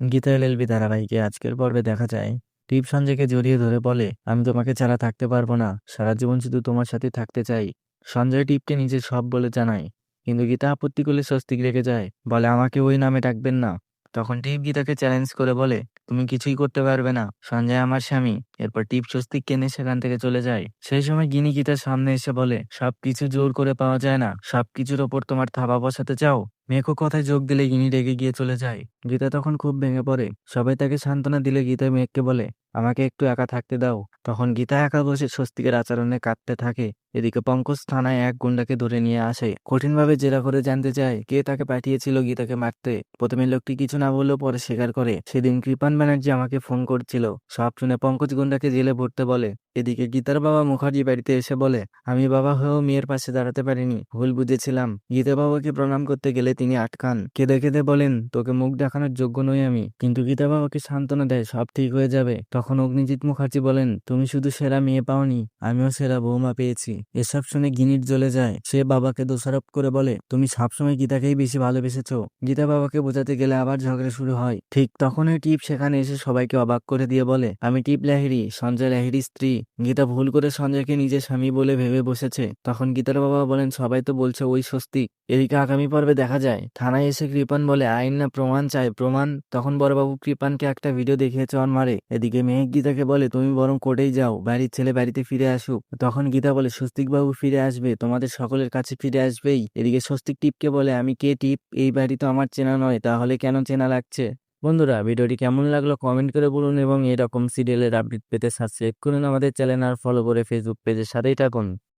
Gita LLB ধারাবাহিকে আজকের পর্বে দেখা যায়। টিপ সঞ্জয়কে জড়িয়ে ধরে বলে, আমি তোমাকে ছাড়া থাকতে পারব না, সারা জীবন শুধু তোমার সাথে থাকতে চাই। সঞ্জয় টিপকে নিজে সব বলে জানায়, কিন্তু গীতা আপত্তি করলে স্বস্তিক রেখে যায়, বলে, আমাকে ওই নামে ডাকবেন না। তখন টিপ গীতাকে চ্যালেঞ্জ করে বলে, তুমি কিছুই করতে পারবে না, সঞ্জয় আমার স্বামী। এরপর টিপ স্বস্তিক কেনে সেখান থেকে চলে যায়। সেই সময় গিনি গীতার সামনে এসে বলে, সবকিছু জোর করে পাওয়া যায় না, সবকিছুর ওপর তোমার থাবা বসাতে চাও? মেঘও কথায় যোগ দিলে ইনি রেগে গিয়ে চলে যায়। গীতা তখন খুব ভেঙে পড়ে। সবাই তাকে সান্ত্বনা দিলে গীতা মেঘকে বলে, আমাকে একটু একা থাকতে দাও। তখন গীতা একা বসে স্বস্তিকের আচরণে কাঁদতে থাকে। এদিকে পঙ্কজ থানায় এক গুন্ডাকে ধরে নিয়ে আসে। কঠিনভাবে জেরা করে জানতে চায় কে তাকে পাঠিয়েছিল গীতাকে মারতে। প্রথমে লোকটি কিছু না বললেও পরে স্বীকার করে। সেদিন কৃপান ব্যানার্জি আমাকে ফোন করছিল। সব শুনে পঙ্কজ গুন্ডাকে জেলে ভরতে বলে। এদিকে গীতার বাবা মুখার্জি বাড়িতে এসে বলে, আমি বাবা হয়েও মেয়ের পাশে দাঁড়াতে পারিনি। ভুল বুঝেছিলাম। গীতা বাবাকে প্রণাম করতে গেলে তিনি আটকান। কেঁদে কেঁদে বলেন, তোকে মুখ দেখানোর যোগ্য নই আমি। কিন্তু গীতা বাবাকে সান্ত্বনা দেয়, সব ঠিক হয়ে যাবে। তখন অগ্নিজিৎ মুখার্জি বলেন, তুমি শুধু সেরা মেয়ে পাওনি। আমিও সেরা বৌমা পেয়েছি। এসব শুনে গিনিট জ্বলে যায়। সে বাবাকে দোষারোপ করে বলে, তুমি সবসময় গীতাকেই বেশি ভালোবেসেছ। গীতা বাবাকে বোঝাতে গেলে আবার ঝগড়া শুরু হয়। ঠিক তখনই টিপ সেখানে এসে সবাইকে অবাক করে দিয়ে বলে, আমি টিপ লাহিড়ি, সঞ্জয় লাহিড়ির স্ত্রী। গীতা ভুল করে সঞ্জয়কে নিজের স্বামী বলে ভেবে বসেছে। তখন গীতার বাবা বলেন, সবাই তো বলছে ওই স্বস্তিক এদিকে আগামী পর্বে দেখা যায়। থানায় এসে কৃপান বলে, আইন না, প্রমাণ চায় প্রমাণ। তখন বড়বাবু কৃপানকে একটা ভিডিও দেখিয়ে চর মারে এদিকে মেহেক গীতাকে বলে, তুমি বরং কোর্টেই যাও, বাড়ির ছেলে বাড়িতে ফিরে আসুক। তখন গীতা বলে স্বস্তিক বাবু ফিরে আসবে, তোমাদের সকলের কাছে ফিরে আসবেই। এদিকে স্বস্তিক টিপকে বলে, আমি কে টিপ? এই বাড়ি তো আমার চেনা নয়, তাহলে কেন চেনা লাগছে? বন্ধুরা, ভিডিওটি কেমন লাগল কমেন্ট করে বলুন এবং এরকম সিরিয়ালের আপডেট পেতে সাবস্ক্রাইব করুন আমাদের চ্যানেল আর ফলো করে ফেসবুক পেজের সাথেই থাকুন।